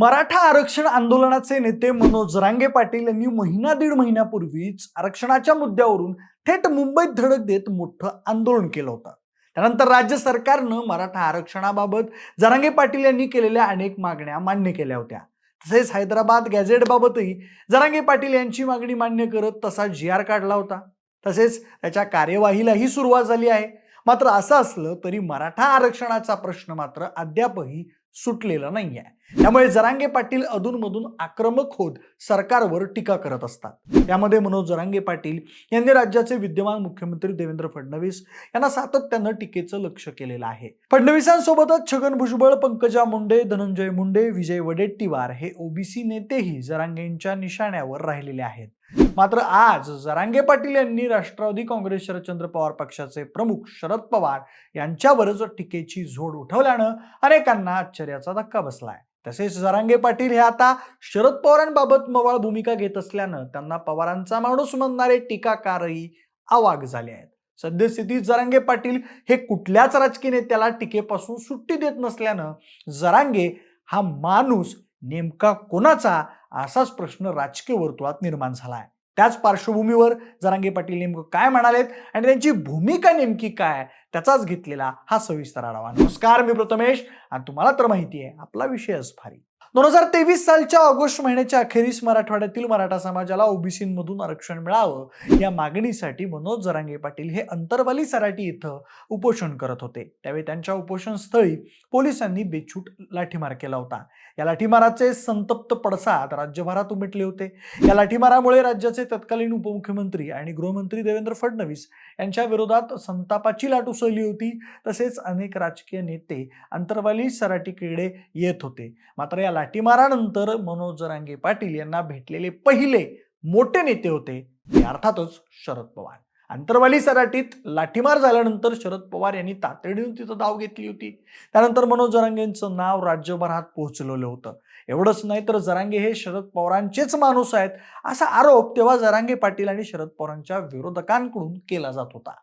मराठा आरक्षण आंदोलनाचे नेते मनोज रांगे पाटील यांनी महिना दीड महिन्यापूर्वीच आरक्षणाच्या मुद्द्यावरून थेट मुंबईत धडक देत मोठं आंदोलन केलं होतं. त्यानंतर राज्य सरकारनं मराठा आरक्षणाबाबत जरांगे पाटील यांनी केलेल्या अनेक मागण्या मान्य केल्या होत्या. तसेच हैदराबाद गॅझेटबाबतही जरांगे पाटील यांची मागणी मान्य करत तसा जी आर काढला होता. तसेच त्याच्या कार्यवाहीलाही सुरुवात झाली आहे. मात्र असं असलं तरी मराठा आरक्षणाचा प्रश्न मात्र अद्यापही सुटलेला नाही आहे त्यामुळे जरांगे पाटील अधूनमधून आक्रमक होत सरकारवर टीका करत असतात. त्यामध्ये मनोज जरांगे पाटील यांनी राज्याचे विद्यमान मुख्यमंत्री देवेंद्र फडणवीस यांना सातत्यानं टीकेचं लक्ष केलेलं आहे. फडणवीसांसोबतच छगन भुजबळ पंकजा मुंडे धनंजय मुंडे विजय वडेट्टीवार हे ओबीसी नेतेही जरांगेंच्या निशाण्यावर राहिलेले आहेत. मात्र आज जरांगे पाटील यांनी राष्ट्रवादी काँग्रेस शरदचंद्र पवार पक्षाचे प्रमुख शरद पवार यांच्यावरच टीकेची झोड उठवल्यानं अनेकांना आश्चर्याचा धक्का बसलाय. तसेच जरांगे पाटील हे आता शरद पवारांबाबत मवाळ भूमिका घेत असल्यानं त्यांना पवारांचा माणूस म्हणणारे टीकाकारही आवाग झाले आहेत. सद्यस्थितीत जरांगे पाटील हे कुठल्याच राजकीय नेत्याला टीकेपासून सुट्टी देत नसल्यानं जरांगे हा माणूस नेमका कोणाचा असाच प्रश्न राजकीय वर्तुळात निर्माण झाला आहे त्याच पार्श्वभूमीवर जरांगे पाटील नेमकं काय म्हणालेत आणि त्यांची भूमिका नेमकी काय त्याचाच घेतलेला हा सविस्तर आढावा. नमस्कार मी प्रथमेश आणि तुम्हाला तर माहिती आहे आपला विषयच भारी दोन हजार तेवीस सालच्या ऑगस्ट महिन्याच्या अखेरीस मराठवाड्यातील मराठा समाजाला ओबीसीमधून आरक्षण मिळावं या मागणीसाठी मनोज जरांगे पाटील हे अंतरवाली सराटी इथं उपोषण करत होते. त्यावेळी त्यांच्या उपोषण स्थळी पोलिसांनी बेछूट लाठीमार केला होता. या लाठीमाराचे संतप्त पडसाद राज्यभरात उमटले होते. या लाठीमारामुळे राज्याचे तत्कालीन उपमुख्यमंत्री आणि गृहमंत्री देवेंद्र फडणवीस यांच्या विरोधात संतापाची लाट उसळली होती. तसेच अनेक राजकीय नेते अंतरवाली सराटीकडे येत होते. मात्र या लाठीमारानंतर मनोज जरांगे पाटील यांना भेटलेले पहिले मोठे नेते होते ते अर्थातच शरद पवार. अंतरवाली सराटीत लाठीमार झाल्यानंतर शरद पवार यांनी तातडीने तिथं धाव घेतली होती. त्यानंतर मनोज जरांगेंचं नाव राज्यभरात पोहोचलेलं होतं. एवढंच नाही तर जरांगे हे शरद पवारांचेच माणूस आहेत असा आरोप तेव्हा जरांगे पाटील आणि शरद पवारांच्या विरोधकांकडून केला जात होता.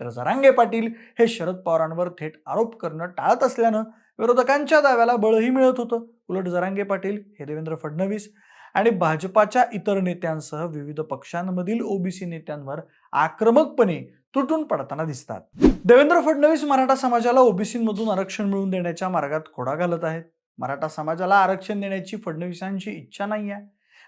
तर जरांगे पाटील हे शरद पवारांवर थेट आरोप करणं टाळत असल्यानं विरोधकांच्या दाव्याला बळही मिळत होतं. उलट जरांगे पाटील हे देवेंद्र फडणवीस आणि भाजपाच्या इतर नेत्यांसह विविध पक्षांमधील ओबीसी नेत्यांवर आक्रमकपणे तुटून पडताना दिसतात. देवेंद्र फडणवीस मराठा समाजाला ओबीसीमधून आरक्षण मिळवून देण्याच्या मार्गात खोडा घालत आहेत. मराठा समाजाला आरक्षण देण्याची फडणवीसांची इच्छा नाही आहे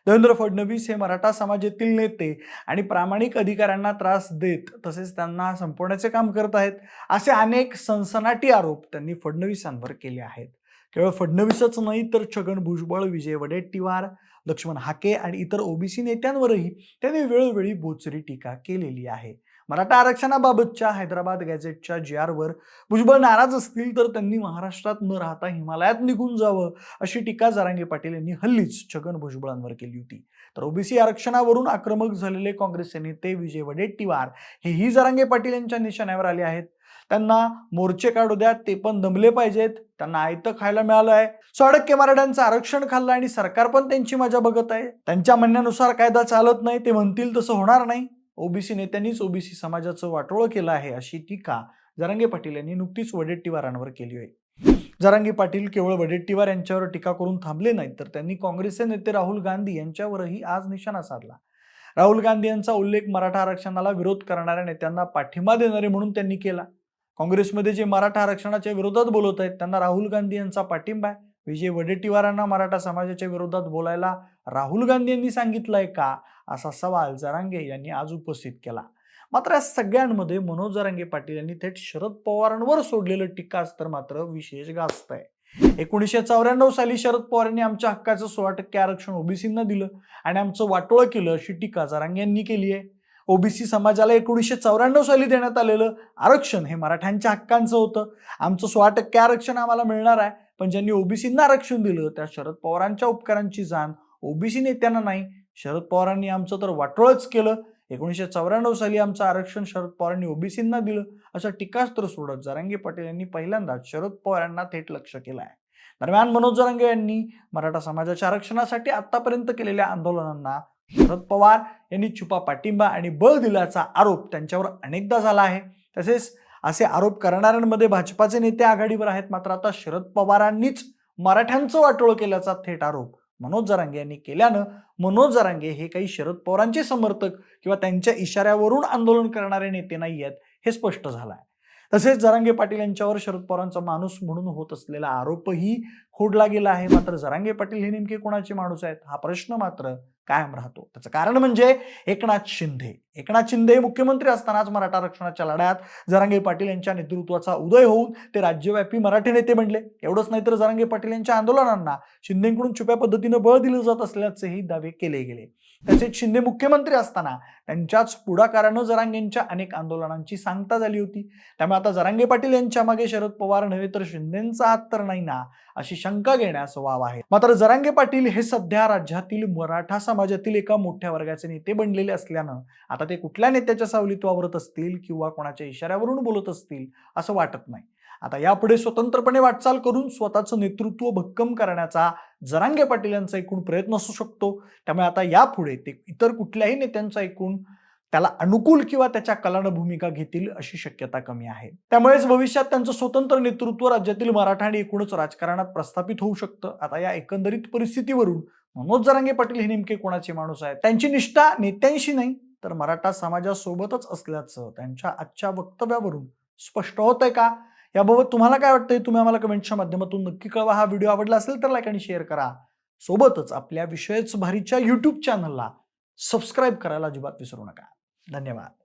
देवेंद्र फडणवीस हे मराठा समाजातील नेते आणि प्रामाणिक अधिकाऱ्यांना त्रास देत तसेच त्यांना संपवण्याचे काम करत आहेत असे अनेक सनसनाटी आरोप त्यांनी फडणवीसांवर केले आहेत. केवळ फडणवीसच नाही तर छगन भुजबळ विजय वडेट्टीवार लक्ष्मण हाके आणि इतर ओबीसी नेत्यांवरही त्यांनी वेळोवेळी बोचरी टीका केलेली आहे. मराठा आरक्षणाबाबतच्या हैदराबाद गॅझेटच्या जी आरवर भुजबळ नाराज असतील तर त्यांनी महाराष्ट्रात न राहता हिमालयात निघून जावं अशी टीका जरांगे पाटील यांनी हल्लीच छगन भुजबळांवर केली होती. तर ओबीसी आरक्षणावरून आक्रमक झालेले काँग्रेसचे नेते विजय वडेट्टीवार हेही जरांगे पाटील यांच्या निशाण्यावर आले आहेत. त्यांना मोर्चे काढू द्या ते पण दमले पाहिजेत. त्यांना आयतं खायला मिळालं आहे. सडक्के मराठ्यांचं आरक्षण खाल्लं आणि सरकार पण त्यांची मजा बघत आहे. त्यांच्या म्हणण्यानुसार कायदा चालत नाही ते म्हणतील तसं होणार नाही. ओबीसी नेत्यांनीच ओबीसी समाजाचं वाटोळं केलं आहे अशी टीका जरांगे पाटील यांनी नुकतीच वडेट्टीवारांवर केली आहे. जरांगे पाटील केवळ वडेट्टीवार यांच्यावर टीका करून थांबले नाहीत तर त्यांनी काँग्रेसचे नेते राहुल गांधी यांच्यावरही आज निशाणा साधला. राहुल गांधी यांचा उल्लेख मराठा आरक्षणाला विरोध करणाऱ्या नेत्यांना पाठिंबा देणारे म्हणून त्यांनी केला. काँग्रेसमध्ये जे मराठा आरक्षणाच्या विरोधात बोलत आहेत त्यांना राहुल गांधी यांचा पाठिंबा आहे. विजय वडेट्टीवारांना मराठा समाजाच्या विरोधात बोलायला राहुल गांधी यांनी सांगितलंय का? असा सवाल जरांगे यांनी आज उपस्थित केला. मात्र या सगळ्यांमध्ये मनोज जरांगे पाटील यांनी थेट शरद पवारांवर सोडलेलं टीकास्त्र मात्र विशेष गाजत आहे. एकोणीसशे चौऱ्याण्णव साली शरद पवार यांनी आमच्या हक्काचं सोळा टक्के आरक्षण ओबीसींना दिलं आणि आमचं वाटोळं केलं अशी टीका जरांगे यांनी केली आहे. ओबीसी समाजाला एकोणीसशे चौऱ्याण्णव साली देण्यात आलेलं आरक्षण हे मराठ्यांच्या हक्कांचं होतं. आमचं सोळा टक्के आरक्षण आम्हाला मिळणार आहे. पण ज्यांनी ओबीसींना आरक्षण दिलं त्या शरद पवारांच्या उपकारांची जाण ओबीसी नेत्यांना नाही. शरद पवारांनी आमचं तर वाटोळच केलं. एकोणीसशे चौऱ्याण्णव साली आमचं आरक्षण शरद पवारांनी ओबीसींना दिलं. असं टीकास्त्र सोडत जरांगे पाटील यांनी पहिल्यांदाच शरद पवारांना थेट लक्ष केलं आहे दरम्यान मनोज जरांगे यांनी मराठा समाजाच्या आरक्षणासाठी आतापर्यंत केलेल्या आंदोलनांना शरद पवार यांनी छुपा पाठिंबा आणि बळ दिल्याचा आरोप त्यांच्यावर अनेकदा झाला आहे. तसेच असे आरोप करणाऱ्यांमध्ये भाजपाचे नेते आघाडीवर आहेत. मात्र आता शरद पवारांनीच मराठ्यांचं वाटोळ केल्याचा थेट आरोप मनोज जरांगे यांनी केल्यानं मनोज जरांगे हे काही शरद पवारांचे समर्थक किंवा त्यांच्या इशाऱ्यावरून आंदोलन करणारे नेते नाही आहेत हे स्पष्ट झालं आहे तसेच जरांगे पाटील यांच्यावर शरद पवारांचा माणूस म्हणून होत असलेला आरोपही खोडला गेला आहे. मात्र जरांगे पाटील हे नेमके कोणाचे माणूस आहेत? हा प्रश्न मात्र कायम राहतो. त्याचं कारण म्हणजे एकनाथ शिंदे. एकनाथ शिंदे हे मुख्यमंत्री असतानाच मराठा आरक्षणाच्या लढ्यात जरांगे पाटील यांच्या नेतृत्वाचा उदय होऊन ते राज्यव्यापी मराठी नेते बनले. एवढंच नाही तर जरांगे पाटील यांच्या आंदोलनांना शिंदेकडून छुप्या पद्धतीनं बळ दिलं जात असल्याचेही दावे केले गेले. तसेच शिंदे मुख्यमंत्री असताना त्यांच्याच पुढाकारानं जरांगेंच्या अनेक आंदोलनांची सांगता झाली होती. त्यामुळे आता जरांगे पाटील यांच्या मागे शरद पवार नव्हे तर शिंदेचा हात तर नाही ना अशी शंका घेण्यास वाव आहे. मात्र जरांगे पाटील हे सध्या राज्यातील मराठा समाजातील एका मोठ्या वर्गाचे नेते बनलेले असल्यानं आता ते कुठल्या नेत्याच्या सावलीत वावरत असतील किंवा कोणाच्या इशाऱ्यावरून बोलत असतील असं वाटत नाही. आता यापुढे स्वतंत्रपणे वाटचाल करून स्वतःचं नेतृत्व भक्कम करण्याचा जरांगे पाटील यांचा एकूण प्रयत्न असू शकतो. त्यामुळे आता यापुढे ते इतर कुठल्याही नेत्यांचा एकूण त्याला अनुकूल किंवा त्याच्या कलानं भूमिका घेतील अशी शक्यता कमी आहे. त्यामुळेच भविष्यात त्यांचं स्वतंत्र नेतृत्व राज्यातील मराठा आणि एकूणच राजकारणात प्रस्थापित होऊ शकतं. आता या एकंदरीत परिस्थितीवरून मनोज जरांगे पाटील हे नेमके कोणाचे माणूस आहेत? त्यांची निष्ठा नेत्यांशी नाही. तर मराठा समाजासोबतच असल्याचं त्यांच्या आजच्या वक्तव्यावरून स्पष्ट होत आहे का? याबाबत तुम्हाला काय वाटतंय? तुम्ही आम्हाला कमेंटच्या माध्यमातून नक्की कळवा. हा व्हिडिओ आवडला असेल तर लाईक आणि शेअर करा. सोबतच आपल्या विषयच भारीच्या युट्यूब चॅनलला सबस्क्राईब करायला अजिबात विसरू नका. धन्यवाद.